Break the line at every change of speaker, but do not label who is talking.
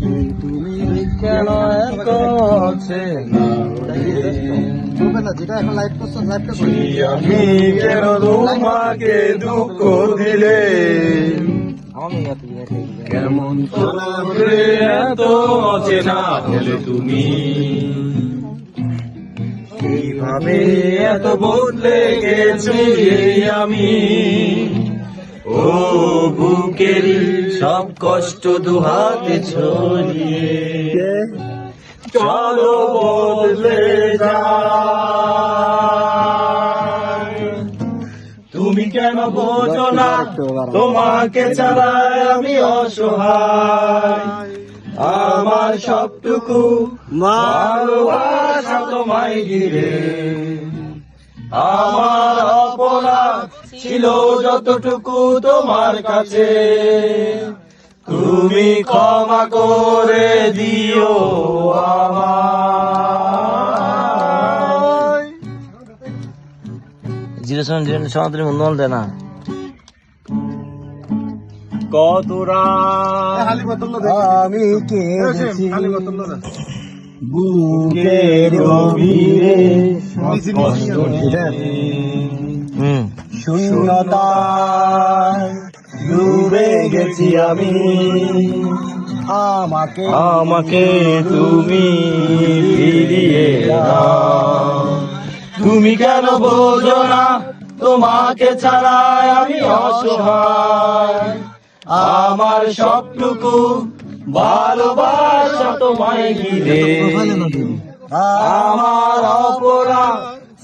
তুমি কেন এত
যেটা এখন লাইভ করছ লাইভটা
আমি কেন তোমাকে দুঃখ দিলে কেমন এত অচেনা তুমি কীভাবে এত বদলে গেছি আমি? ও বুকের সব কষ্ট দুহাতে ছড়িয়ে। চলো বদলে তুমি কেন বোঝো না? তোমাকে ছাড়াই আমি অসহায়। আমার সবটুকু ভালোবাসা তোমায় ঘিরে। আমার ছিল যতটুকু তোমার কাছে। তুমি ক্ষমা করে দিও
জিরো সেভেন জিরো সমান্তরি মন্দ দেয় না।
কতরা আমি
না
বুকের গভীরে শূন্যতায় ডুবে গেছি আমি।
আমাকে
আমাকে তুমি ফিরিয়ে দাও। তুমি কেন বোঝো না তোমাকে ছাড়াই আমি অসহায়। আমার সবটুকু ভালোবাসা তোমায় ঘিরে আমার অপরাধ